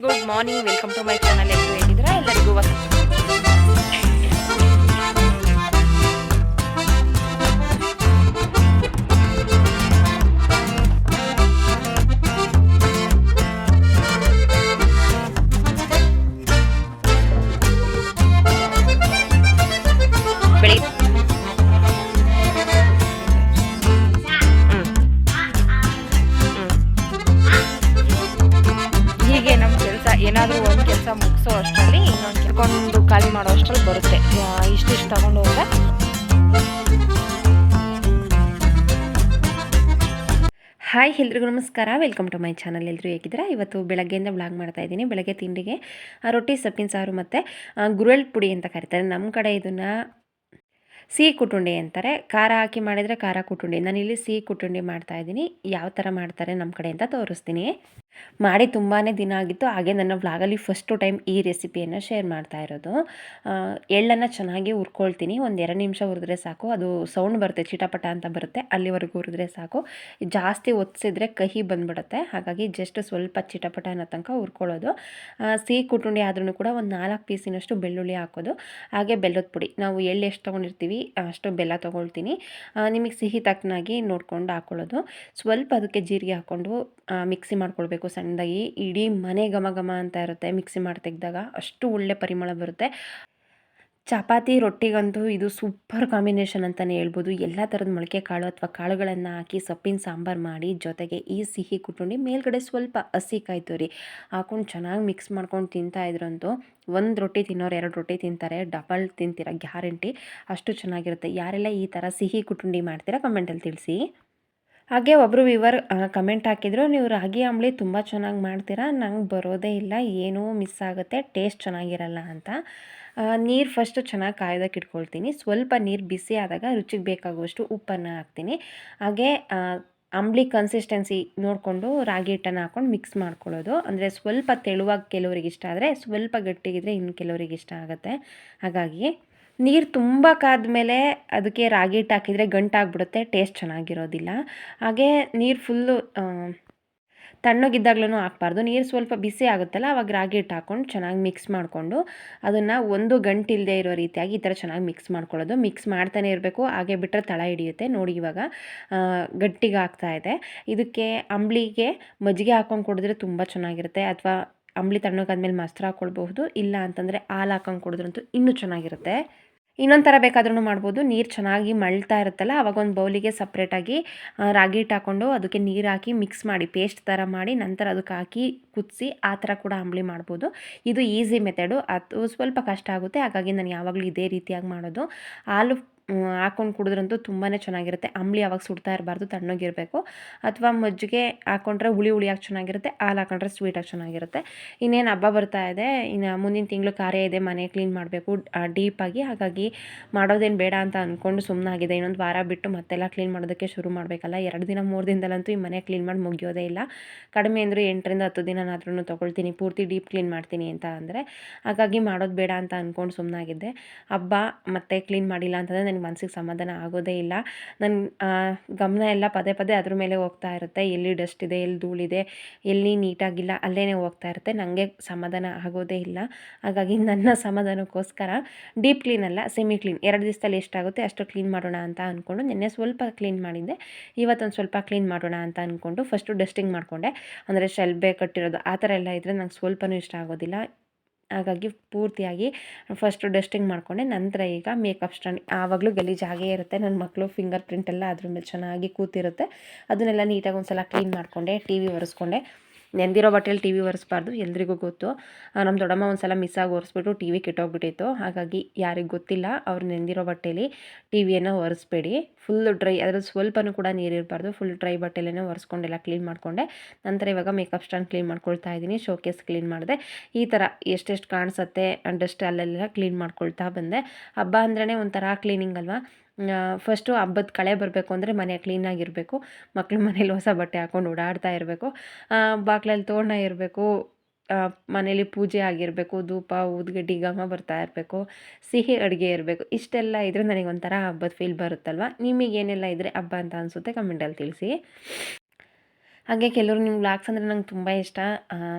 Good morning welcome to my channel ಎಲ್ಲರೂ ಹೇಗಿದ್ದೀರಾ ಎಲ್ಲರಿಗೂ ಏನಾದರೂ ಒಂದು ಕೆಲಸ ಮುಗಿಸೋ ಅಷ್ಟರಲ್ಲಿ ಇನ್ನೊಂದು ಕೆಲ್ಕೊಂಡು ಖಾಲಿ ಮಾಡೋ ಅಷ್ಟರಲ್ಲಿ ಬರುತ್ತೆ. ಇಷ್ಟಿಷ್ಟು ತಗೊಂಡು ಹೋದ್ರೆ. ಹಾಯ್ ಎಲ್ರಿಗೂ ನಮಸ್ಕಾರ. ವೆಲ್ಕಮ್ ಟು ಮೈ ಚಾನಲ್ ಎಲ್ಲರೂ ಹೇಗಿದ್ದೀರಾ? ಇವತ್ತು ಬೆಳಗ್ಗೆಯಿಂದ ಬ್ಲಾಗ್ ಮಾಡ್ತಾ ಇದ್ದೀನಿ. ಬೆಳಗ್ಗೆ ತಿಂಡಿಗೆ ರೊಟ್ಟಿ, ಸೊಪ್ಪಿನ ಸಾರು ಮತ್ತು ಗುರುಳ್ ಪುಡಿ ಅಂತ ಕರೀತಾರೆ. ನಮ್ಮ ಕಡೆ ಇದನ್ನು ಸಿಹಿ ಕುಟುಂಡಿ ಅಂತಾರೆ. ಖಾರ ಹಾಕಿ ಮಾಡಿದರೆ ಖಾರ ಕುಟುಂಡಿ. ನಾನಿಲ್ಲಿ ಸಿಹಿ ಕುಟುಂಡಿ ಮಾಡ್ತಾ ಇದ್ದೀನಿ. ಯಾವ ಥರ ಮಾಡ್ತಾರೆ ನಮ್ಮ ಕಡೆ ಅಂತ ತೋರಿಸ್ತೀನಿ. ಮಾಡಿ ತುಂಬಾ ದಿನ ಆಗಿತ್ತು. ಹಾಗೆ ನನ್ನ ವ್ಲಾಗಲ್ಲಿ ಫಸ್ಟು ಟೈಮ್ ಈ ರೆಸಿಪಿಯನ್ನು ಶೇರ್ ಮಾಡ್ತಾ ಇರೋದು. ಎಳ್ಳನ್ನು ಚೆನ್ನಾಗಿ ಹುರ್ಕೊಳ್ತೀನಿ. ಒಂದು ಎರಡು ನಿಮಿಷ ಹುರಿದ್ರೆ ಸಾಕು. ಅದು ಸೌಂಡ್ ಬರುತ್ತೆ, ಚಿಟಪಟ ಅಂತ ಬರುತ್ತೆ. ಅಲ್ಲಿವರೆಗೂ ಹುರಿದ್ರೆ ಸಾಕು. ಜಾಸ್ತಿ ಒತ್ತಿಸಿದ್ರೆ ಕಹಿ ಬಂದ್ಬಿಡುತ್ತೆ. ಹಾಗಾಗಿ ಜಸ್ಟ್ ಸ್ವಲ್ಪ ಚಿಟಪಟ ಅನ್ನೋ ತನಕ ಹುರ್ಕೊಳ್ಳೋದು. ಸಿಹಿ ಕುಟುಂಡಿ ಆದ್ರೂ ಕೂಡ ಒಂದು ನಾಲ್ಕು ಪೀಸಿನಷ್ಟು ಬೆಳ್ಳುಳ್ಳಿ ಹಾಕೋದು. ಹಾಗೆ ಬೆಲ್ಲದ ಪುಡಿ. ನಾವು ಎಳ್ಳು ಎಷ್ಟು ತೊಗೊಂಡಿರ್ತೀವಿ, ಅಷ್ಟು ಬೆಲ್ಲ ತೊಗೊಳ್ತೀನಿ. ನಿಮಗೆ ಸಿಹಿ ತಕ್ಕನಾಗಿ ನೋಡ್ಕೊಂಡು ಹಾಕ್ಕೊಳ್ಳೋದು ಸ್ವಲ್ಪ ಅದಕ್ಕೆ ಜೀರಿಗೆ ಹಾಕ್ಕೊಂಡು ಮಿಕ್ಸಿ ಮಾಡ್ಕೊಳ್ಬೇಕು. ಸಣ್ಣದಾಗಿ, ಇಡೀ ಮನೆ ಘಮ ಘಮ ಅಂತ ಇರುತ್ತೆ ಮಿಕ್ಸಿ ಮಾಡಿ ತೆಗೆದಾಗ, ಅಷ್ಟು ಒಳ್ಳೆ ಪರಿಮಳ ಬರುತ್ತೆ. ಚಪಾತಿ ರೊಟ್ಟಿಗಂತೂ ಇದು ಸೂಪರ್ ಕಾಂಬಿನೇಷನ್ ಅಂತಲೇ ಹೇಳ್ಬೋದು. ಎಲ್ಲ ಥರದ ಮೊಳಕೆ ಕಾಳು ಅಥವಾ ಕಾಳುಗಳನ್ನು ಹಾಕಿ ಸೊಪ್ಪಿನ ಸಾಂಬಾರು ಮಾಡಿ, ಜೊತೆಗೆ ಈ ಸಿಹಿ ಕುಟುಂಡಿ ಮೇಲ್ಗಡೆ ಸ್ವಲ್ಪ ಹಸಿ ಕಾಯ್ತು ರೀ ಹಾಕೊಂಡು ಚೆನ್ನಾಗಿ ಮಿಕ್ಸ್ ಮಾಡ್ಕೊಂಡು ತಿಂತಾ ಇದ್ರಂತೂ ಒಂದು ರೊಟ್ಟಿ ತಿನ್ನೋರು ಎರಡು ರೊಟ್ಟಿ ತಿಂತಾರೆ, ಡಬಲ್ ತಿಂತೀರ ಗ್ಯಾರಂಟಿ. ಅಷ್ಟು ಚೆನ್ನಾಗಿರುತ್ತೆ. ಯಾರೆಲ್ಲ ಈ ಥರ ಸಿಹಿ ಕುಟುಂಡಿ ಮಾಡ್ತೀರಾ ಕಮೆಂಟಲ್ಲಿ ತಿಳಿಸಿ. ಹಾಗೆ ಒಬ್ಬರು ವಿವರ್ ಕಮೆಂಟ್ ಹಾಕಿದರು, ನೀವು ರಾಗಿ ಅಂಬಳಿ ತುಂಬ ಚೆನ್ನಾಗಿ ಮಾಡ್ತೀರಾ? ನಂಗೆ ಬರೋದೇ ಇಲ್ಲ, ಏನೂ ಮಿಸ್ ಆಗುತ್ತೆ ಟೇಸ್ಟ್ ಚೆನ್ನಾಗಿರಲ್ಲ ಅಂತ. ನೀರು ಫಸ್ಟು ಚೆನ್ನಾಗಿ ಕಾಯ್ದಕ್ಕೆ ಇಟ್ಕೊಳ್ತೀನಿ. ಸ್ವಲ್ಪ ನೀರು ಬಿಸಿ ಆದಾಗ ರುಚಿಗೆ ಬೇಕಾಗುವಷ್ಟು ಉಪ್ಪನ್ನು ಹಾಕ್ತೀನಿ. ಹಾಗೆ ಅಂಬ್ಲಿ ಕನ್ಸಿಸ್ಟೆನ್ಸಿ ನೋಡಿಕೊಂಡು ರಾಗಿ ಹಿಟ್ಟನ್ನು ಹಾಕ್ಕೊಂಡು ಮಿಕ್ಸ್ ಮಾಡ್ಕೊಳ್ಳೋದು. ಅಂದರೆ ಸ್ವಲ್ಪ ತೆಳುವಾಗಿ ಕೆಲವರಿಗೆ ಇಷ್ಟ ಆದರೆ ಸ್ವಲ್ಪ ಗಟ್ಟಿಗಿದ್ರೆ ಇನ್ನು ಕೆಲವರಿಗೆ ಇಷ್ಟ ಆಗುತ್ತೆ. ಹಾಗಾಗಿ ನೀರು ತುಂಬ ಕಾದ್ಮೇಲೆ ಅದಕ್ಕೆ ರಾಗಿ ಹಿಟ್ಟು ಹಾಕಿದರೆ ಗಂಟಾಗ್ಬಿಡುತ್ತೆ, ಟೇಸ್ಟ್ ಚೆನ್ನಾಗಿರೋದಿಲ್ಲ. ಹಾಗೆ ನೀರು ಫುಲ್ಲು ತಣ್ಣಗಿದ್ದಾಗ್ಲೂ ಹಾಕ್ಬಾರ್ದು. ನೀರು ಸ್ವಲ್ಪ ಬಿಸಿ ಆಗುತ್ತಲ್ಲ, ಅವಾಗ ರಾಗಿ ಹಿಟ್ಟು ಹಾಕ್ಕೊಂಡು ಚೆನ್ನಾಗಿ ಮಿಕ್ಸ್ ಮಾಡಿಕೊಂಡು ಅದನ್ನು ಒಂದು ಗಂಟೆ ಇಲ್ಲದೆ ಇರೋ ರೀತಿಯಾಗಿ ಈ ಥರ ಚೆನ್ನಾಗಿ ಮಿಕ್ಸ್ ಮಾಡ್ಕೊಳ್ಳೋದು. ಮಿಕ್ಸ್ ಮಾಡ್ತಾನೆ ಇರಬೇಕು, ಹಾಗೆ ಬಿಟ್ಟರೆ ತಳ ಹಿಡಿಯುತ್ತೆ. ನೋಡಿ ಇವಾಗ ಗಟ್ಟಿಗೆ ಆಗ್ತಾ ಇದೆ. ಇದಕ್ಕೆ ಅಂಬ್ಲಿಗೆ ಮಜ್ಜಿಗೆ ಹಾಕ್ಕೊಂಡು ಕುಡಿದ್ರೆ ತುಂಬ ಚೆನ್ನಾಗಿರುತ್ತೆ. ಅಥವಾ ಅಂಬ್ಲಿ ತಣ್ಣಗಾದ್ಮೇಲೆ ಮೊಸ್ರು ಹಾಕ್ಕೊಳ್ಬಹುದು ಇಲ್ಲ ಅಂತಂದರೆ ಹಾಲು ಹಾಕೊಂಡು ಕುಡಿದ್ರಂತೂ ಇನ್ನೂ ಚೆನ್ನಾಗಿರುತ್ತೆ. ಇನ್ನೊಂದು ಥರ ಬೇಕಾದ್ರೂ ಮಾಡ್ಬೋದು. ನೀರು ಚೆನ್ನಾಗಿ ಮಳ್ತಾ ಇರುತ್ತಲ್ಲ ಅವಾಗ ಒಂದು ಬೌಲಿಗೆ ಸಪ್ರೇಟಾಗಿ ರಾಗಿ ಹಿಟ್ಟು ಹಾಕ್ಕೊಂಡು ಅದಕ್ಕೆ ನೀರು ಹಾಕಿ ಮಿಕ್ಸ್ ಮಾಡಿ ಪೇಸ್ಟ್ ಥರ ಮಾಡಿ ನಂತರ ಅದಕ್ಕೆ ಹಾಕಿ ಕುದಿಸಿ ಆ ಥರ ಕೂಡ ಅಂಬಳಿ ಮಾಡ್ಬೋದು. ಇದು ಈಸಿ ಮೆಥಡು ಅದು ಸ್ವಲ್ಪ ಕಷ್ಟ ಆಗುತ್ತೆ. ಹಾಗಾಗಿ ನಾನು ಯಾವಾಗಲೂ ಇದೇ ರೀತಿಯಾಗಿ ಮಾಡೋದು. ಹಾಲು ಹಾಕ್ಕೊಂಡು ಕುಡಿದ್ರಂತೂ ತುಂಬಾ ಚೆನ್ನಾಗಿರುತ್ತೆ. ಅಂಬ್ಲಿ ಯಾವಾಗ ಸುಡ್ತಾ ಇರಬಾರ್ದು, ತಣ್ಣಗಿರಬೇಕು. ಅಥವಾ ಮಜ್ಜಿಗೆ ಹಾಕ್ಕೊಂಡ್ರೆ ಹುಳಿ ಹುಳಿಯಾಗಿ ಚೆನ್ನಾಗಿರುತ್ತೆ, ಹಾಲು ಹಾಕೊಂಡ್ರೆ ಸ್ವೀಟಾಗಿ ಚೆನ್ನಾಗಿರುತ್ತೆ. ಇನ್ನೇನು ಹಬ್ಬ ಬರ್ತಾ ಇದೆ, ಇನ್ನು ಮುಂದಿನ ತಿಂಗಳು ಕಾರ್ಯ ಇದೆ, ಮನೆ ಕ್ಲೀನ್ ಮಾಡಬೇಕು ಡೀಪಾಗಿ ಹಾಗಾಗಿ ಮಾಡೋದೇನು ಬೇಡ ಅಂತ ಅಂದ್ಕೊಂಡು ಸುಮ್ಮನಾಗಿದೆ ಇನ್ನೊಂದು ವಾರ ಬಿಟ್ಟು ಮತ್ತೆಲ್ಲ ಕ್ಲೀನ್ ಮಾಡೋದಕ್ಕೆ ಶುರು ಮಾಡಬೇಕಲ್ಲ. ಎರಡು ದಿನ, ಮೂರು ದಿನದಲ್ಲಂತೂ ಈ ಮನೆ ಕ್ಲೀನ್ ಮಾಡಿ ಮುಗಿಯೋದೇ ಇಲ್ಲ. ಕಡಿಮೆ ಅಂದರೆ ಎಂಟರಿಂದ ಹತ್ತು ದಿನನಾದ್ರೂ ತೊಗೊಳ್ತೀನಿ. ಪೂರ್ತಿ ಡೀಪ್ ಕ್ಲೀನ್ ಮಾಡ್ತೀನಿ ಅಂತ ಅಂದರೆ. ಹಾಗಾಗಿ ಮಾಡೋದು ಬೇಡ ಅಂತ ಅಂದ್ಕೊಂಡು ಸುಮ್ಮನಾಗಿದ್ದೆ ಹಬ್ಬ ಮತ್ತೆ ಕ್ಲೀನ್ ಮಾಡಿಲ್ಲ ಅಂತಂದರೆ ನನಗೆ ಮನಸ್ಸಿಗೆ ಸಮಾಧಾನ ಆಗೋದೇ ಇಲ್ಲ. ನನ್ನ ಗಮನ ಎಲ್ಲ ಪದೇ ಪದೇ ಅದ್ರ ಮೇಲೆ ಹೋಗ್ತಾ ಇರುತ್ತೆ. ಎಲ್ಲಿ ಡಸ್ಟ್ ಇದೆ, ಎಲ್ಲಿ ಧೂಳಿದೆ, ಎಲ್ಲಿ ನೀಟಾಗಿಲ್ಲ ಅಲ್ಲೇ ಹೋಗ್ತಾ ಇರುತ್ತೆ. ನನಗೆ ಸಮಾಧಾನ ಆಗೋದೇ ಇಲ್ಲ. ಹಾಗಾಗಿ ನನ್ನ ಸಮಾಧಾನಕ್ಕೋಸ್ಕರ ಡೀಪ್ ಕ್ಲೀನ್ ಅಲ್ಲ, ಸೆಮಿ ಕ್ಲೀನ್. ಎರಡು ದಿವಸದಲ್ಲಿ ಎಷ್ಟಾಗುತ್ತೆ ಅಷ್ಟು ಕ್ಲೀನ್ ಮಾಡೋಣ ಅಂತ ಅಂದ್ಕೊಂಡು ನಿನ್ನೆ ಸ್ವಲ್ಪ ಕ್ಲೀನ್ ಮಾಡಿದ್ದೆ. ಇವತ್ತೊಂದು ಸ್ವಲ್ಪ ಕ್ಲೀನ್ ಮಾಡೋಣ ಅಂತ ಅಂದ್ಕೊಂಡು ಫಸ್ಟು ಡಸ್ಟಿಂಗ್ ಮಾಡಿಕೊಂಡೆ. ಅಂದರೆ ಶೆಲ್ಬೆ ಕಟ್ಟಿರೋದು ಆ ಥರ ಎಲ್ಲ ಇದ್ದರೆ ನಂಗೆ ಸ್ವಲ್ಪನೂ ಇಷ್ಟ ಆಗೋದಿಲ್ಲ. ಹಾಗಾಗಿ ಪೂರ್ತಿಯಾಗಿ ಫಸ್ಟು ಡಸ್ಟಿಂಗ್ ಮಾಡಿಕೊಂಡೆ. ನಂತರ ಈಗ ಮೇಕಪ್ ಸ್ಟ್ಯಾಂಡ್ ಆವಾಗಲೂ ಗಲೀಜಾಗೇ ಇರುತ್ತೆ. ನನ್ನ ಮಕ್ಕಳು ಫಿಂಗರ್ ಪ್ರಿಂಟ್ ಎಲ್ಲ ಅದ್ರ ಮೇಲೆ ಚೆನ್ನಾಗಿ ಕೂತಿರುತ್ತೆ. ಅದನ್ನೆಲ್ಲ ನೀಟಾಗಿ ಒಂದು ಸಲ ಕ್ಲೀನ್ ಮಾಡಿಕೊಂಡೆ ಟಿ ವಿ ಒರೆಸ್ಕೊಂಡೆ. ನೆಂದಿರೋ ಬಟ್ಟೆಯಲ್ಲಿ ಟಿ ವಿ ಒರೆಸ್ಬಾರ್ದು, ಎಲ್ರಿಗೂ ಗೊತ್ತು. ನಮ್ಮ ದೊಡ್ಡಮ್ಮ ಒಂದು ಸಲ ಮಿಸ್ಸಾಗಿ ಒರೆಸ್ಬಿಟ್ಟು ಟಿ ವಿ ಕೆಟ್ಟೋಗ್ಬಿಟ್ಟಿತ್ತು. ಹಾಗಾಗಿ ಯಾರಿಗೆ ಗೊತ್ತಿಲ್ಲ, ಅವ್ರು ನೆಂದಿರೋ ಬಟ್ಟೆಯಲ್ಲಿ ಟಿ ವಿಯನ್ನು ಒರೆಸ್ಬೇಡಿ. ಫುಲ್ ಡ್ರೈ ಅದರಲ್ಲಿ ಸ್ವಲ್ಪನೂ ಕೂಡ ನೀರಿರಬಾರ್ದು ಫುಲ್ ಡ್ರೈ ಬಟ್ಟೆಲೇ ಒರೆಸ್ಕೊಂಡೆಲ್ಲ ಕ್ಲೀನ್ ಮಾಡಿಕೊಂಡೆ. ನಂತರ ಇವಾಗ ಮೇಕಪ್ ಸ್ಟ್ಯಾಂಡ್ ಕ್ಲೀನ್ ಮಾಡ್ಕೊಳ್ತಾ ಇದ್ದೀನಿ ಶೋಕೇಸ್ ಕ್ಲೀನ್ ಮಾಡಿದೆ. ಈ ಥರ ಎಷ್ಟೆಷ್ಟು ಕಾಣಿಸುತ್ತೆ ಡಸ್ಟ್ ಅಲ್ಲೆಲ್ಲ ಕ್ಲೀನ್ ಮಾಡ್ಕೊಳ್ತಾ ಬಂದೆ. ಹಬ್ಬ ಅಂದ್ರೇ ಒಂಥರ ಕ್ಲೀನಿಂಗ್ ಅಲ್ವಾ? ಫಸ್ಟು ಹಬ್ಬದ ಕಳೆ ಬರಬೇಕು ಅಂದರೆ ಮನೆ ಕ್ಲೀನಾಗಿರಬೇಕು ಮಕ್ಳು ಮನೇಲಿ ಹೊಸ ಬಟ್ಟೆ ಹಾಕ್ಕೊಂಡು ಓಡಾಡ್ತಾ ಇರಬೇಕು ಬಾಗ್ಲಲ್ಲಿ ತೋರಣ ಇರಬೇಕು ಮನೇಲಿ ಪೂಜೆ ಆಗಿರಬೇಕು, ಧೂಪ, ಉದ್ಗಡ್ಡಿ, ಘಮ ಬರ್ತಾ ಇರಬೇಕು, ಸಿಹಿ ಅಡುಗೆ ಇರಬೇಕು, ಇಷ್ಟೆಲ್ಲ ಇದ್ದರೆ ನನಗೆ ಒಂಥರ ಹಬ್ಬದ ಫೀಲ್ ಬರುತ್ತಲ್ವ? ನಿಮಗೇನೆಲ್ಲ ಇದ್ದರೆ ಹಬ್ಬ ಅಂತ ಅನಿಸುತ್ತೆ ಕಮೆಂಟಲ್ಲಿ ತಿಳಿಸಿ. ಹಾಗೆ ಕೆಲವರು ನಿಮ್ಮ ವ್ಲಾಗ್ಸ್ ಅಂದರೆ ನಂಗೆ ತುಂಬ ಇಷ್ಟ.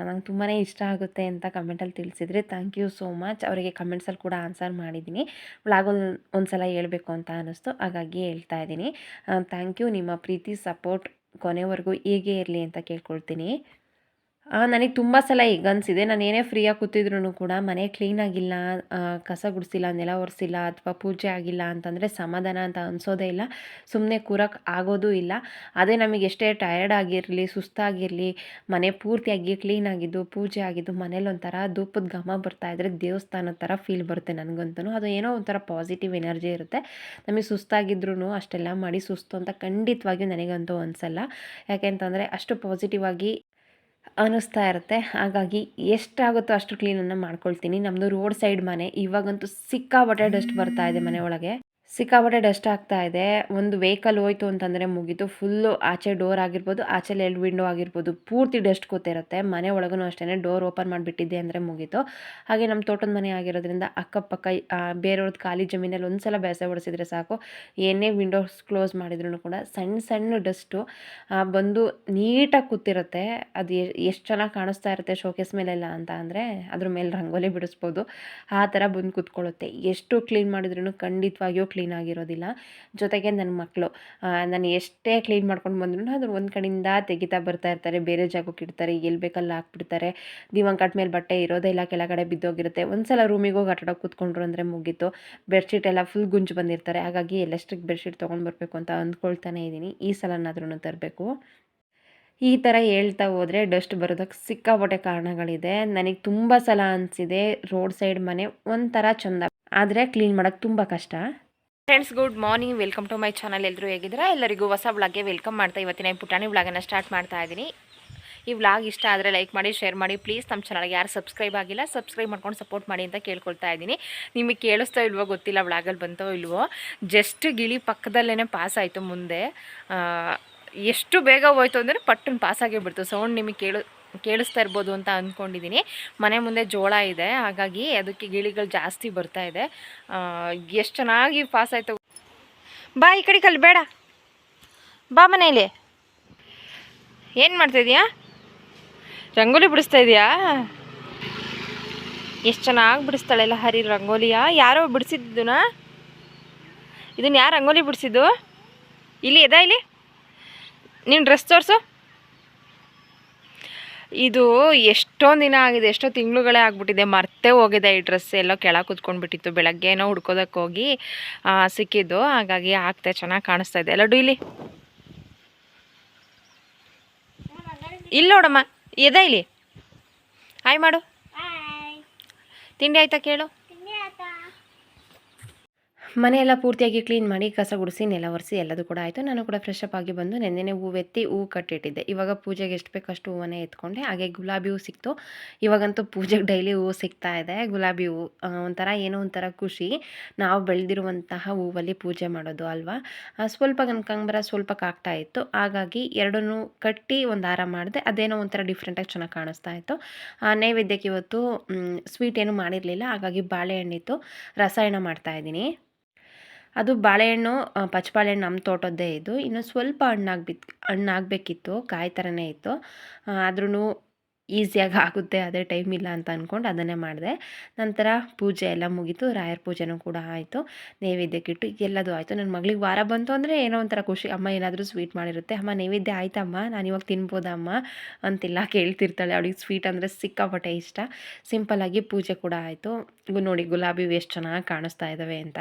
ನಂಗೆ ತುಂಬಾ ಇಷ್ಟ ಆಗುತ್ತೆ ಅಂತ ಕಮೆಂಟಲ್ಲಿ ತಿಳಿಸಿದ್ರೆ ಥ್ಯಾಂಕ್ ಯು ಸೋ ಮಚ್ ಅವರಿಗೆ ಕಮೆಂಟ್ಸಲ್ಲಿ ಕೂಡ ಆನ್ಸರ್ ಮಾಡಿದ್ದೀನಿ. ವ್ಲಾಗ್ ಒಂದು ಸಲ ಹೇಳಬೇಕು ಅಂತ ಅನ್ನಿಸ್ತು. ಹಾಗಾಗಿ ಹೇಳ್ತಾ ಇದ್ದೀನಿ. ಥ್ಯಾಂಕ್ ಯು ನಿಮ್ಮ ಪ್ರೀತಿ ಸಪೋರ್ಟ್ ಕೊನೆವರೆಗೂ ಹೀಗೆ ಇರಲಿ ಅಂತ ಕೇಳ್ಕೊಳ್ತೀನಿ. ನನಗೆ ತುಂಬ ಸಲ ಈಗ ಅನಿಸಿದೆ. ನಾನು ಏನೇ ಫ್ರೀಯಾಗಿ ಕೂತಿದ್ರು ಕೂಡ ಮನೆ ಕ್ಲೀನಾಗಿಲ್ಲ ಕಸ ಗುಡಿಸಿಲ್ಲ, ನೆಲ ಒರೆಸಿಲ್ಲ ಅಥವಾ ಪೂಜೆ ಆಗಿಲ್ಲ ಅಂತಂದರೆ ಸಮಾಧಾನ ಅಂತ ಅನಿಸೋದೇ ಇಲ್ಲ. ಸುಮ್ಮನೆ ಕೂರಕ್ಕೆ ಆಗೋದೂ ಇಲ್ಲ. ಅದೇ ನಮಗೆ ಎಷ್ಟೇ ಟಯರ್ಡ್ ಆಗಿರಲಿ, ಸುಸ್ತಾಗಿರಲಿ, ಮನೆ ಪೂರ್ತಿಯಾಗಿ ಕ್ಲೀನಾಗಿದ್ದು ಪೂಜೆ ಆಗಿದ್ದು ಮನೇಲಿ ಒಂಥರ ಧೂಪದ ಘಮ ಬರ್ತಾ ಇದ್ದರೆ ದೇವಸ್ಥಾನದ ಥರ ಫೀಲ್ ಬರುತ್ತೆ ನನಗಂತೂ ಅದು ಏನೋ ಒಂಥರ ಪಾಸಿಟಿವ್ ಎನರ್ಜಿ ಇರುತ್ತೆ. ನಮಗೆ ಸುಸ್ತಾಗಿದ್ರೂ ಅಷ್ಟೆಲ್ಲ ಮಾಡಿ ಸುಸ್ತು ಅಂತ ಖಂಡಿತವಾಗಿಯೂ ನನಗಂತೂ ಅನಿಸಲ್ಲ. ಯಾಕೆಂತಂದರೆ ಅಷ್ಟು ಪಾಸಿಟಿವ್ ಆಗಿ ಅನ್ನಿಸ್ತಾ ಇರುತ್ತೆ. ಹಾಗಾಗಿ ಎಷ್ಟಾಗುತ್ತೋ ಅಷ್ಟು ಕ್ಲೀನನ್ನು ಮಾಡ್ಕೊಳ್ತೀನಿ. ನಮ್ಮದು ರೋಡ್ ಸೈಡ್ ಮನೆ, ಇವಾಗಂತೂ ಸಿಕ್ಕಾಪಟ್ಟೆ ಡಸ್ಟ್ ಬರ್ತಾ ಇದೆ ಮನೆ ಒಳಗೆ. ಸಿಕ್ಕಾಪಟ್ಟೆ ಡಸ್ಟ್ ಆಗ್ತಾ ಇದೆ. ಒಂದು ವೆಹಿಕಲ್ ಹೋಯ್ತು ಅಂತಂದರೆ ಮುಗೀತು. ಫುಲ್ಲು ಆಚೆ ಡೋರ್ ಆಗಿರ್ಬೋದು, ಆಚೆ ಎರಡು ವಿಂಡೋ ಆಗಿರ್ಬೋದು, ಪೂರ್ತಿ ಡಸ್ಟ್ ಕೂತಿರುತ್ತೆ. ಮನೆ ಒಳಗೂ ಅಷ್ಟೇ ಡೋರ್ ಓಪನ್ ಮಾಡಿಬಿಟ್ಟಿದ್ದೆ ಅಂದರೆ ಮುಗೀತು. ಹಾಗೆ ನಮ್ಮ ತೋಟದ ಮನೆ ಆಗಿರೋದ್ರಿಂದ ಅಕ್ಕಪಕ್ಕ ಬೇರೆಯವ್ರದ್ದು ಖಾಲಿ ಜಮೀನಲ್ಲಿ ಒಂದು ಸಲ ಬೇಸ ಹೊಡಿಸಿದ್ರೆ ಸಾಕು. ಏನೇ ವಿಂಡೋಸ್ ಕ್ಲೋಸ್ ಮಾಡಿದ್ರು ಕೂಡ ಸಣ್ಣ ಸಣ್ಣ ಡಸ್ಟು ಬಂದು ನೀಟಾಗಿ ಕೂತಿರುತ್ತೆ. ಅದು ಎಷ್ಟು ಚೆನ್ನಾಗಿ ಕಾಣಿಸ್ತಾ ಇರುತ್ತೆ ಶೋಕೇಸ್ ಮೇಲೆಲ್ಲ ಅಂತ ಅಂದರೆ ಅದ್ರ ಮೇಲೆ ರಂಗೋಲಿ ಬಿಡಿಸ್ಬೋದು. ಆ ಥರ ಬಂದು ಕೂತ್ಕೊಳ್ಳುತ್ತೆ. ಎಷ್ಟು ಕ್ಲೀನ್ ಮಾಡಿದ್ರೂ ಖಂಡಿತವಾಗಿಯೂ ಕ್ಲೀನ್ ಕ್ಲೀನ್ ಆಗಿರೋದಿಲ್ಲ. ಜೊತೆಗೆ ನನ್ನ ಮಕ್ಕಳು ನಾನು ಎಷ್ಟೇ ಕ್ಲೀನ್ ಮಾಡ್ಕೊಂಡು ಬಂದ್ರು ಅದ್ರ ಒಂದು ಕಡೆಯಿಂದ ತೆಗಿತಾ ಬರ್ತಾ ಇರ್ತಾರೆ. ಬೇರೆ ಜಾಗಕ್ಕೆ ಇಡ್ತಾರೆ ಎಲ್ಲಿ ಬೇಕಲ್ಲಿ ಹಾಕ್ಬಿಡ್ತಾರೆ. ದಿವಂಕಟ್ ಮೇಲೆ ಬಟ್ಟೆ ಇರೋದೇ ಇಲ್ಲ, ಕೆಳಗಡೆ ಬಿದ್ದೋಗಿರುತ್ತೆ. ಒಂದು ಸಲ ರೂಮಿಗೆ ಹೋಗಿ ಆಟಾಡೋ ಕೂತ್ಕೊಂಡ್ರು ಅಂದರೆ ಮುಗೀತು. ಬೆಡ್ಶೀಟ್ ಎಲ್ಲ ಫುಲ್ ಗುಂಜು ಬಂದಿರ್ತಾರೆ. ಹಾಗಾಗಿ ಎಲೆಕ್ಟ್ರಿಕ್ ಬೆಡ್ಶೀಟ್ ತೊಗೊಂಡು ಬರಬೇಕು ಅಂತ ಅಂದ್ಕೊಳ್ತಾನೆ ಇದ್ದೀನಿ ಈ ಸಲನಾದ್ರೂ ತರಬೇಕು. ಈ ಥರ ಹೇಳ್ತಾ ಹೋದರೆ ಡಸ್ಟ್ ಬರೋದಕ್ಕೆ ಸಿಕ್ಕಾಪಟ್ಟೆ ಕಾರಣಗಳಿದೆ. ನನಗೆ ತುಂಬ ಸಲ ಅನಿಸಿದೆ ರೋಡ್ ಸೈಡ್ ಮನೆ ಒಂಥರ ಚಂದ. ಆದರೆ ಕ್ಲೀನ್ ಮಾಡೋಕ್ಕೆ ತುಂಬ ಕಷ್ಟ. Friends good morning welcome to my channel ಎಲ್ಲರೂ ಹೇಗಿದ್ದೀರಾ? ಎಲ್ಲರಿಗೂ ಹೊಸ ವ್ಲಾಗ್ಗೆ ವೆಲ್ಕಮ್ ಮಾಡ್ತಾ ಇವತ್ತಿನ ಪುಟಾಣಿ ವ್ಲಾಗನ್ನು ಸ್ಟಾರ್ಟ್ ಮಾಡ್ತಾ ಇದ್ದೀನಿ ಈ ವ್ಲಾಗ್ ಇಷ್ಟ ಆದರೆ ಲೈಕ್ ಮಾಡಿ ಶೇರ್ ಮಾಡಿ. ಪ್ಲೀಸ್ ನಮ್ಮ ಚಾನಲ್ಗೆ ಯಾರು ಸಬ್ಸ್ಕ್ರೈಬ್ ಆಗಿಲ್ಲ ಸಬ್ಸ್ಕ್ರೈಬ್ ಮಾಡ್ಕೊಂಡು ಸಪೋರ್ಟ್ ಮಾಡಿ ಅಂತ ಕೇಳ್ಕೊಳ್ತಾ ಇದ್ದೀನಿ ನಿಮಗೆ ಕೇಳಿಸ್ತಾ ಇಲ್ವೋ ಗೊತ್ತಿಲ್ಲ ವ್ಲಾಗಲ್ಲಿ ಬಂತೋ ಇಲ್ವೋ. ಜಸ್ಟ್ ಗಿಳಿ ಪಕ್ಕದಲ್ಲೇ ಪಾಸ್ ಆಯಿತು ಮುಂದೆ. ಎಷ್ಟು ಬೇಗ ಹೋಯ್ತು ಅಂದರೆ ಪಟ್ಟನ್ನು ಪಾಸ್ ಆಗಿಬಿಡ್ತು ಸೌಂಡ್ ನಿಮಗೆ ಕೇಳು ಕೇಳಿಸ್ತಾ ಇರ್ಬೋದು ಅಂತ ಅಂದ್ಕೊಂಡಿದ್ದೀನಿ ಮನೆ ಮುಂದೆ ಜೋಳ ಇದೆ, ಹಾಗಾಗಿ ಅದಕ್ಕೆ ಗಿಳಿಗಳು ಜಾಸ್ತಿ ಬರ್ತಾ ಇದೆ. ಎಷ್ಟು ಚೆನ್ನಾಗಿ ಪಾಸ್ ಆಯಿತು. ಬಾ ಈ ಕಡೆ ಕಲ್ ಬೇಡ. ಬಾ ಮನೇಲಿ ಏನು ಮಾಡ್ತಾಯಿದ್ಯಾ ರಂಗೋಲಿ ಬಿಡಿಸ್ತಾ ಇದೆಯಾ? ಎಷ್ಟು ಚೆನ್ನಾಗಿ ಬಿಡಿಸ್ತಾಳೆ ಎಲ್ಲ ಹರಿ ರಂಗೋಲಿಯ. ಯಾರೋ ಬಿಡಿಸಿದ್ದು ಇದನ್ನು ಯಾರು ರಂಗೋಲಿ ಬಿಡಿಸಿದ್ದು? ಇಲ್ಲಿ ಎದಾ ಇಲ್ಲಿ? ನೀನು ಡ್ರೆಸ್ ತೋರಿಸು. ಇದು ಎಷ್ಟೊಂದು ದಿನ ಆಗಿದೆ ಎಷ್ಟೋ ತಿಂಗಳುಗಳೇ ಆಗ್ಬಿಟ್ಟಿದೆ ಮರ್ತೆ ಹೋಗಿದೆ ಈ ಡ್ರೆಸ್ ಎಲ್ಲೋ ಕೆಳಗೆ ಕುತ್ಕೊಂಡ್ಬಿಟ್ಟಿತ್ತು ಬೆಳಗ್ಗೆ ಏನೋ ಹುಡ್ಕೋದಕ್ಕೆ ಹೋಗಿ ಸಿಕ್ಕಿದ್ದು ಹಾಗಾಗಿ ಆಗ್ತಾ ಚೆನ್ನಾಗಿ ಕಾಣಿಸ್ತಾ ಇದೆ. ಎಲ್ಲ ಇಲ್ಲಿ. ಇಲ್ಲ ನೋಡಮ್ಮ ಎದ ಇಲ್ಲಿ. ಹಾಯ್ ಮಾಡು. ತಿಂಡಿ ಆಯ್ತಾ ಕೇಳು. ಮನೆಯೆಲ್ಲ ಪೂರ್ತಿಯಾಗಿ ಕ್ಲೀನ್ ಮಾಡಿ ಕಸ ಗುಡಿಸಿ, ನೆಲ ಒರೆಸಿ ಎಲ್ಲದೂ ಕೂಡ ಆಯಿತು. ನಾನು ಕೂಡ ಫ್ರೆಶ್ ಅಪ್ ಆಗಿ ಬಂದು ನೆನ್ನೆನೆ ಹೂವು ಎತ್ತಿ ಹೂವು ಕಟ್ಟಿಟ್ಟಿದ್ದೆ. ಇವಾಗ ಪೂಜೆಗೆ ಎಷ್ಟು ಬೇಕು ಅಷ್ಟು ಹೂವನ್ನೇ ಎತ್ಕೊಂಡೆ. ಹಾಗೆ ಗುಲಾಬಿ ಹೂವು ಸಿಕ್ತು. ಇವಾಗಂತೂ ಪೂಜೆಗೆ ಡೈಲಿ ಹೂವು ಸಿಗ್ತಾ ಇದೆ. ಗುಲಾಬಿ ಹೂವು ಒಂಥರ ಏನೋ ಒಂಥರ ಖುಷಿ. ನಾವು ಬೆಳೆದಿರುವಂತಹ ಹೂವಲ್ಲಿ ಪೂಜೆ ಮಾಡೋದು ಅಲ್ವಾ? ಸ್ವಲ್ಪ ಕನಕಾಂಬರ ಸ್ವಲ್ಪ ಕಾಗ್ತಾ ಇತ್ತು. ಹಾಗಾಗಿ ಎರಡನ್ನೂ ಕಟ್ಟಿ ಒಂದು ಹಾರ ಮಾಡಿದೆ. ಅದೇನೋ ಒಂಥರ ಡಿಫ್ರೆಂಟಾಗಿ ಚೆನ್ನಾಗಿ ಕಾಣಿಸ್ತಾ ಇತ್ತು. ನೈವೇದ್ಯಕ್ಕೆ ಇವತ್ತು ಸ್ವೀಟ್ ಏನು ಮಾಡಿರಲಿಲ್ಲ. ಹಾಗಾಗಿ ಬಾಳೆಹಣ್ಣಿತ್ತು. ರಸಾಯನ ಮಾಡ್ತಾಯಿದ್ದೀನಿ ಅದು ಬಾಳೆಹಣ್ಣು ಪಚ್ಚಬಾಳೆಹಣ್ಣು ನಮ್ಮ ತೋಟದ್ದೇ ಇದು. ಇನ್ನು ಸ್ವಲ್ಪ ಹಣ್ಣಾಗ್ಬಿತ್ ಹಣ್ಣಾಗಬೇಕಿತ್ತು, ಕಾಯಿ ಥರನೇ ಇತ್ತು. ಆದ್ರೂ ಈಸಿಯಾಗಿ ಆಗುತ್ತೆ, ಅದೇ ಟೈಮ್ ಇಲ್ಲ ಅಂತ ಅಂದ್ಕೊಂಡು ಅದನ್ನೇ ಮಾಡಿದೆ. ನಂತರ ಪೂಜೆ ಎಲ್ಲ ಮುಗೀತು, ರಾಯರ ಪೂಜೆನೂ ಕೂಡ ಆಯಿತು ನೈವೇದ್ಯಕ್ಕಿಟ್ಟು ಎಲ್ಲದೂ ಆಯಿತು. ನನ್ನ ಮಗಳಿಗೆ ವಾರ ಬಂತು ಅಂದರೆ ಏನೋ ಒಂಥರ ಖುಷಿ, ಅಮ್ಮ ಏನಾದರೂ ಸ್ವೀಟ್ ಮಾಡಿರುತ್ತೆ, ಅಮ್ಮ ನೈವೇದ್ಯ ಆಯ್ತಮ್ಮ, ನಾನು ಇವಾಗ ತಿನ್ಬೋದಮ್ಮ ಅಂತಿಲ್ಲ ಕೇಳ್ತಿರ್ತಾಳೆ. ಅವಳಿಗೆ ಸ್ವೀಟ್ ಅಂದರೆ ಸಿಕ್ಕಾಪಟ್ಟೆ ಇಷ್ಟ. ಸಿಂಪಲ್ಲಾಗಿ ಪೂಜೆ ಕೂಡ ಆಯಿತು. ನೋಡಿ ಗುಲಾಬಿ ಎಷ್ಟು ಚೆನ್ನಾಗಿ ಕಾಣಿಸ್ತಾ ಇದ್ದಾವೆ ಅಂತ.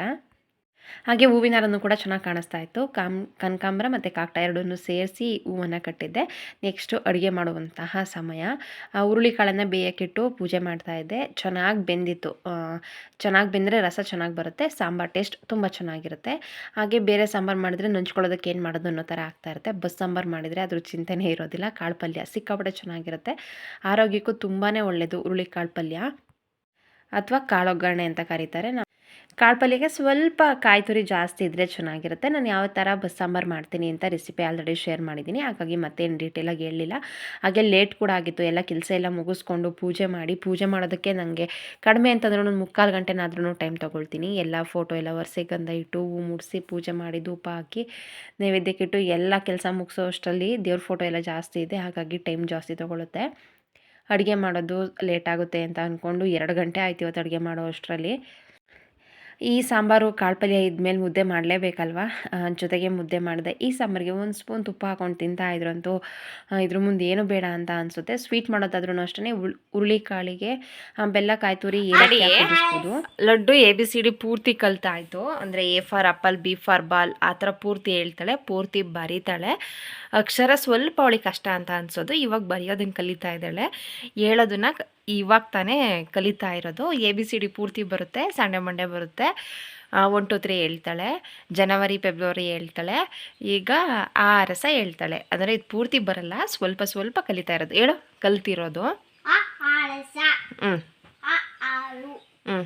ಹಾಗೆ ಹೂವಿನ ಹಾರನ್ನು ಕೂಡ ಚೆನ್ನಾಗಿ ಕಾಣಿಸ್ತಾ ಇತ್ತು. ಕಾಮ್, ಕನಕಾಂಬರ ಮತ್ತು ಕಾಕ್ಟ ಎರಡನ್ನು ಸೇರಿಸಿ ಹೂವನ್ನು ಕಟ್ಟಿದ್ದೆ. ನೆಕ್ಸ್ಟು ಅಡುಗೆ ಮಾಡುವಂತಹ ಸಮಯ. ಹುರುಳಿಕಾಳನ್ನು ಬೇಯಕ್ಕಿಟ್ಟು ಪೂಜೆ ಮಾಡ್ತಾ ಇದ್ದೆ. ಚೆನ್ನಾಗಿ ಬೆಂದಿತ್ತು. ಚೆನ್ನಾಗಿ ಬೆಂದರೆ ರಸ ಚೆನ್ನಾಗಿ ಬರುತ್ತೆ. ಸಾಂಬಾರು ಟೇಸ್ಟ್ ತುಂಬ ಚೆನ್ನಾಗಿರುತ್ತೆ. ಹಾಗೆ ಬೇರೆ ಸಾಂಬಾರು ಮಾಡಿದ್ರೆ ನಂಚ್ಕೊಳ್ಳೋದಕ್ಕೆ ಏನು ಮಾಡೋದು ಅನ್ನೋ ಥರ ಆಗ್ತಾ ಇರುತ್ತೆ. ಬಸ್ ಸಾಂಬಾರು ಮಾಡಿದರೆ ಅದ್ರ ಚಿಂತೆನೇ ಇರೋದಿಲ್ಲ. ಕಾಳು ಪಲ್ಯ ಸಿಕ್ಕಾಪಟ್ಟೆ ಚೆನ್ನಾಗಿರುತ್ತೆ. ಆರೋಗ್ಯಕ್ಕೂ ತುಂಬಾ ಒಳ್ಳೆಯದು ಹುರುಳಿ ಕಾಳು ಪಲ್ಯ. ಅಥವಾ ಕಾಳೊಗ್ಗರಣೆ ಅಂತ ಕರೀತಾರೆ. ಕಾಳು ಪಲ್ಯಕ್ಕೆ ಸ್ವಲ್ಪ ಕಾಯಿ ತುರಿ ಜಾಸ್ತಿ ಇದ್ದರೆ ಚೆನ್ನಾಗಿರುತ್ತೆ. ನಾನು ಯಾವ ಥರ ಬಸ್ ಸಾಂಬಾರು ಮಾಡ್ತೀನಿ ಅಂತ ರೆಸಿಪಿ ಆಲ್ರೆಡಿ ಶೇರ್ ಮಾಡಿದ್ದೀನಿ. ಹಾಗಾಗಿ ಮತ್ತೇನು ಡೀಟೇಲಾಗಿ ಹೇಳಲಿಲ್ಲ. ಹಾಗೆ ಲೇಟ್ ಕೂಡ ಆಗಿತ್ತು. ಎಲ್ಲ ಕೆಲಸ ಎಲ್ಲ ಮುಗಿಸ್ಕೊಂಡು ಪೂಜೆ ಮಾಡಿ, ಪೂಜೆ ಮಾಡೋದಕ್ಕೆ ನನಗೆ ಕಡಿಮೆ ಅಂತಂದ್ರೂ ಒಂದು ಮುಕ್ಕಾಲು ಗಂಟೆನಾದ್ರೂ ಟೈಮ್ ತೊಗೊಳ್ತೀನಿ. ಎಲ್ಲ ಫೋಟೋ ಎಲ್ಲ ಒರೆಸಿ ಗಂಧ ಇಟ್ಟು ಹೂ ಮುಡಿಸಿ ಪೂಜೆ ಮಾಡಿ ಧೂಪ ಹಾಕಿ ನೈವೇದ್ಯಕ್ಕಿಟ್ಟು ಎಲ್ಲ ಕೆಲಸ ಮುಗಿಸೋ ಅಷ್ಟರಲ್ಲಿ ದೇವ್ರ ಫೋಟೋ ಎಲ್ಲ ಜಾಸ್ತಿ ಇದೆ. ಹಾಗಾಗಿ ಟೈಮ್ ಜಾಸ್ತಿ ತೊಗೊಳುತ್ತೆ. ಅಡುಗೆ ಮಾಡೋದು ಲೇಟ್ ಆಗುತ್ತೆ ಅಂತ ಅಂದ್ಕೊಂಡು ಎರಡು ಗಂಟೆ ಆಯ್ತು ಇವತ್ತು ಅಡುಗೆ ಮಾಡೋ ಅಷ್ಟರಲ್ಲಿ. ಈ ಸಾಂಬಾರು ಕಾಳು ಪಲ್ಯ ಇದ್ಮೇಲೆ ಮುದ್ದೆ ಮಾಡಲೇಬೇಕಲ್ವ? ಜೊತೆಗೆ ಮುದ್ದೆ ಮಾಡಿದೆ. ಈ ಸಾಂಬಾರಿಗೆ ಒಂದು ಸ್ಪೂನ್ ತುಪ್ಪ ಹಾಕೊಂಡು ತಿಂತಾ ಇದ್ರಂತೂ ಇದ್ರ ಮುಂದೆ ಏನು ಬೇಡ ಅಂತ ಅನಿಸುತ್ತೆ. ಸ್ವೀಟ್ ಮಾಡೋದಾದ್ರೂ ಅಷ್ಟೇ ಹುರುಳಿ ಕಾಳಿಗೆ ಬೆಲ್ಲ ಕಾಯಿ ತುರಿ laddu A B C D ಪೂರ್ತಿ ಕಲ್ತಾಯಿತು. ಅಂದರೆ A for apple B for ball ಆ ಥರ ಪೂರ್ತಿ ಹೇಳ್ತಾಳೆ ಪೂರ್ತಿ ಬರೀತಾಳೆ. ಅಕ್ಷರ ಸ್ವಲ್ಪ ಅವಳಿಗೆ ಕಷ್ಟ ಅಂತ ಅನ್ಸೋದು. ಇವಾಗ ಬರೆಯೋದನ್ನು ಕಲಿತಾ ಇದ್ದಾಳೆ. ಹೇಳೋದನ್ನ ಇವಾಗ ತಾನೇ ಕಲಿತಾ ಇರೋದು. ಎ ಬಿ ಸಿ ಡಿ ಪೂರ್ತಿ ಬರುತ್ತೆ ಸಂಡೆ ಮಂಡೆ ಬರುತ್ತೆ. ಒನ್ ಟು ತ್ರೀ ಹೇಳ್ತಾಳೆ. ಜನವರಿ ಫೆಬ್ರವರಿ ಹೇಳ್ತಾಳೆ. ಈಗ ಆ ರಸ ಹೇಳ್ತಾಳೆ. ಅಂದರೆ ಇದು ಪೂರ್ತಿ ಬರಲ್ಲ ಸ್ವಲ್ಪ ಸ್ವಲ್ಪ ಕಲಿತಾ ಇರೋದು. ಹೇಳು ಕಲ್ತಿರೋದು. ಹ್ಞೂ ಹ್ಞೂ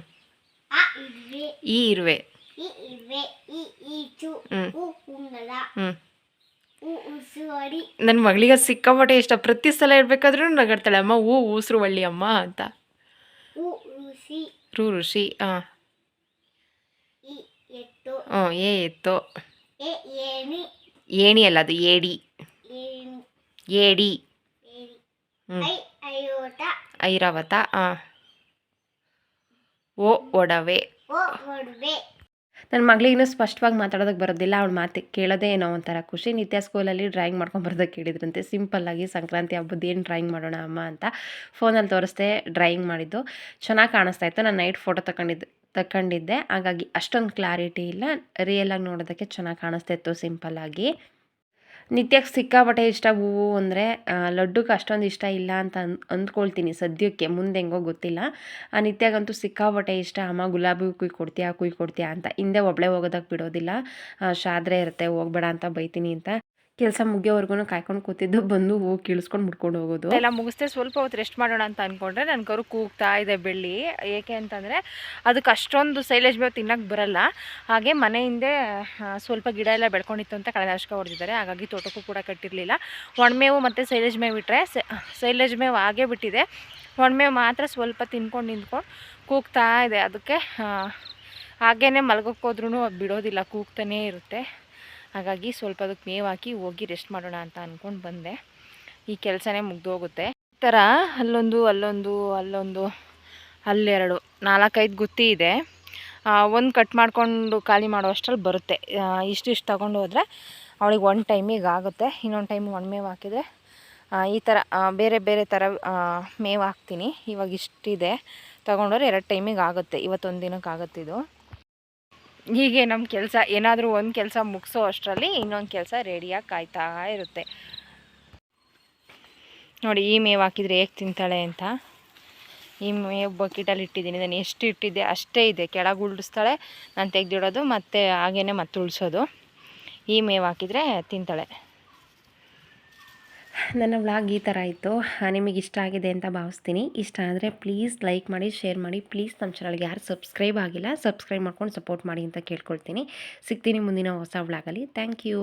ಈ ಇರುವೆ. ಹ್ಞೂ ಹ್ಞೂ ನನ್ನ ಮಗಳಿಗೆ ಸಿಕ್ಕಾಪಟ್ಟೆ ಇಷ್ಟ. ಪ್ರತಿ ಸಲ ಇರ್ಬೇಕಾದ್ರೂ ನಗಾಡ್ತಾಳೆ ಅಮ್ಮ ಊ ಊಸ್ರು ಒಳ್ಳಿ ಅಮ್ಮ ಅಂತ. ಋಷಿ ರೂ ಋಷಿ ಹಾಂ ಹ್ಞೂ ಏ ಎತ್ತು. ಏಣಿ. ಅಲ್ಲ ಅದು ಏಡಿ. ಏಡಿ. ಹ್ಞೂ ಐರಾವತ ಹಾಂ ಓ ಒಡವೆ. ನನ್ನ ಮಗಳಿಗೂ ಸ್ಪಷ್ಟವಾಗಿ ಮಾತಾಡೋದಕ್ಕೆ ಬರೋದಿಲ್ಲ. ಅವಳು ಮಾತು ಕೇಳೋದೇ ಏನೋ ಒಂಥರ ಖುಷಿ. ನಿತ್ಯ ಸ್ಕೂಲಲ್ಲಿ ಡ್ರಾಯಿಂಗ್ ಮಾಡ್ಕೊಂಡು ಬರೋದಕ್ಕೆ ಕೇಳಿದ್ರಂತೆ. ಸಿಂಪಲ್ಲಾಗಿ ಸಂಕ್ರಾಂತಿ ಹಬ್ಬದ ಏನು ಡ್ರಾಯಿಂಗ್ ಮಾಡೋಣ ಅಮ್ಮ ಅಂತ ಫೋನಲ್ಲಿ ತೋರಿಸ್ದೆ ಡ್ರಾಯಿಂಗ್ ಮಾಡಿದ್ದು. ಚೆನ್ನಾಗಿ ಕಾಣಿಸ್ತಾ ಇತ್ತು. ನಾನು ನೈಟ್ ಫೋಟೋ ತಗೊಂಡಿದ್ದೆ ತಕೊಂಡಿದ್ದೆ. ಹಾಗಾಗಿ ಅಷ್ಟೊಂದು ಕ್ಲಾರಿಟಿ ಇಲ್ಲ. ರಿಯಲಾಗಿ ನೋಡೋದಕ್ಕೆ ಚೆನ್ನಾಗಿ ಕಾಣಿಸ್ತಾ ಇತ್ತು ಸಿಂಪಲ್ಲಾಗಿ ನಿತ್ಯಕ್ಕೆ ಸಿಕ್ಕಾಪಟ್ಟೆ ಇಷ್ಟ ಹೂವು ಅಂದರೆ ಲಡ್ಡುಗೆ ಅಷ್ಟೊಂದು ಇಷ್ಟ ಇಲ್ಲ ಅಂತ ಅನ್ ಅಂದ್ಕೊಳ್ತೀನಿ ಸದ್ಯಕ್ಕೆ, ಮುಂದೆ ಹೆಂಗೋ ಗೊತ್ತಿಲ್ಲ. ಆ, ನಿತ್ಯಗಂತೂ ಸಿಕ್ಕಾಪಟ್ಟೆ ಇಷ್ಟ. ಅಮ್ಮ ಗುಲಾಬಿ ಕುಯ್ ಕೊಡ್ತೀಯಾ ಕುಯ್ ಕೊಡ್ತೀಯಾ ಅಂತ. ಹಿಂದೆ ಒಬ್ಬಳೇ ಹೋಗೋದಕ್ಕೆ ಬಿಡೋದಿಲ್ಲ. ಶಾದ್ರೆ ಇರುತ್ತೆ, ಹೋಗ್ಬೇಡ ಅಂತ ಬೈತೀನಿ ಅಂತ. ಕೆಲಸ ಮುಗಿಯೋವರೆಗೂ ಕಾಯ್ಕೊಂಡು ಕೂತಿದ್ದು, ಬಂದು ಹೋಗಿ ಕೀಳಿಸ್ಕೊಂಡು ಮುಡ್ಕೊಂಡು ಹೋಗೋದು. ಎಲ್ಲ ಮುಗಿಸ್ದೆ ಸ್ವಲ್ಪ ಹೊತ್ತು ರೆಸ್ಟ್ ಮಾಡೋಣ ಅಂತ ಅಂದ್ಕೊಂಡ್ರೆ ನನ್ನ ಕರು ಕೂಗ್ತಾ ಇದೆ ಬೆಳ್ಳಿ. ಏಕೆ ಅಂತಂದರೆ ಅದಕ್ಕೆ ಅಷ್ಟೊಂದು ಸೈಲೇಜ್ ಮೇವು ತಿನ್ನಕ್ಕೆ ಬರಲ್ಲ. ಹಾಗೆ ಮನೆ ಹಿಂದೆ ಸ್ವಲ್ಪ ಗಿಡ ಎಲ್ಲ ಬೆಳ್ಕೊಂಡಿತ್ತು ಅಂತ ಕಳೆನಾಶಕ ಹೊಡೆದಿದ್ದಾರೆ ಹಾಗಾಗಿ ತೋಟಕ್ಕೂ ಕೂಡ ಕಟ್ಟಿರಲಿಲ್ಲ. ಒಣಮೇವು ಮತ್ತು ಸೈಲೇಜ್ ಮೇವು ಬಿಟ್ಟರೆ ಸೈಲೇಜ್ ಮೇವು ಆಗೇ ಬಿಟ್ಟಿದೆ. ಒಣಮೇವು ಮಾತ್ರ ಸ್ವಲ್ಪ ತಿನ್ಕೊಂಡು ನಿಂತ್ಕೊಂಡು ಕೂಗ್ತಾ ಇದೆ. ಅದಕ್ಕೆ ಹಾಗೇ ಮಲಗಕ್ಕೆ ಅದು ಬಿಡೋದಿಲ್ಲ, ಕೂಗ್ತಾನೇ ಇರುತ್ತೆ. ಹಾಗಾಗಿ ಸ್ವಲ್ಪ ಅದಕ್ಕೆ ಮೇವು ಹಾಕಿ, ಹೋಗಿ ರೆಸ್ಟ್ ಮಾಡೋಣ ಅಂತ ಅಂದ್ಕೊಂಡು ಬಂದೆ. ಈ ಕೆಲಸನೇ ಮುಗ್ದೋಗುತ್ತೆ. ಈ ಥರ ಅಲ್ಲೊಂದು ಅಲ್ಲೊಂದು ಅಲ್ಲೊಂದು, ಅಲ್ಲೆರಡು, ನಾಲ್ಕೈದು ಗುತ್ತಿ ಇದೆ. ಒಂದು ಕಟ್ ಮಾಡಿಕೊಂಡು ಖಾಲಿ ಮಾಡೋ ಅಷ್ಟ್ರಲ್ಲಿ ಬರುತ್ತೆ. ಇಷ್ಟು ಇಷ್ಟು ತಗೊಂಡು ಹೋದರೆ ಅವಳಿಗೆ ಒಂದು ಟೈಮಿಗೆ ಆಗುತ್ತೆ. ಇನ್ನೊಂದು ಟೈಮ್ ಒಣ ಮೇವು ಹಾಕಿದರೆ ಈ ಥರ ಬೇರೆ ಬೇರೆ ಥರ ಮೇವು ಹಾಕ್ತೀನಿ. ಇವಾಗ ಇಷ್ಟಿದೆ. ತೊಗೊಂಡೋದ್ರೆ ಎರಡು ಟೈಮಿಗೆ ಆಗುತ್ತೆ. ಇವತ್ತೊಂದು ದಿನಕ್ಕೆ ಇದು ಹೀಗೆ ನಮ್ಮ ಕೆಲಸ ಏನಾದರೂ ಒಂದು ಕೆಲಸ ಮುಗಿಸೋ ಅಷ್ಟರಲ್ಲಿ ಇನ್ನೊಂದು ಕೆಲಸ ರೆಡಿಯಾಗಿ ಕಾಯ್ತಾ ಇರುತ್ತೆ. ನೋಡಿ, ಈ ಮೇವು ಹಾಕಿದರೆ ಹೇಗೆ ತಿಂತಾಳೆ ಅಂತ. ಈ ಮೇವು ಬಕೆಟಲ್ಲಿ ಇಟ್ಟಿದ್ದೀನಿ. ನಾನು ಎಷ್ಟು ಇಟ್ಟಿದ್ದೆ ಅಷ್ಟೇ ಇದೆ. ಕೆಳಗೆ ಉಳಿಸ್ತಾಳೆ, ನಾನು ತೆಗೆದಿಡೋದು, ಮತ್ತು ಹಾಗೇ ಮತ್ತೆ ಉಳಿಸೋದು. ಈ ಮೇವು ಹಾಕಿದರೆ ತಿಂತಾಳೆ. ನನ್ನ ವ್ಲಾಗ್ ಈ ಥರ ಇತ್ತು ನಿಮಗೆ ಇಷ್ಟ ಆಗಿದೆ ಅಂತ ಭಾವಿಸ್ತೀನಿ. ಇಷ್ಟ ಆದರೆ ಪ್ಲೀಸ್ ಲೈಕ್ ಮಾಡಿ ಶೇರ್ ಮಾಡಿ. ಪ್ಲೀಸ್ ನಮ್ಮ ಚಾನಲ್ಗೆ ಯಾರು ಸಬ್ಸ್ಕ್ರೈಬ್ ಆಗಿಲ್ಲ ಸಬ್ಸ್ಕ್ರೈಬ್ ಮಾಡ್ಕೊಂಡು ಸಪೋರ್ಟ್ ಮಾಡಿ ಅಂತ ಕೇಳ್ಕೊಳ್ತೀನಿ. ಸಿಗ್ತೀನಿ ಮುಂದಿನ ಹೊಸ ವ್ಲಾಗಲ್ಲಿ. Thank you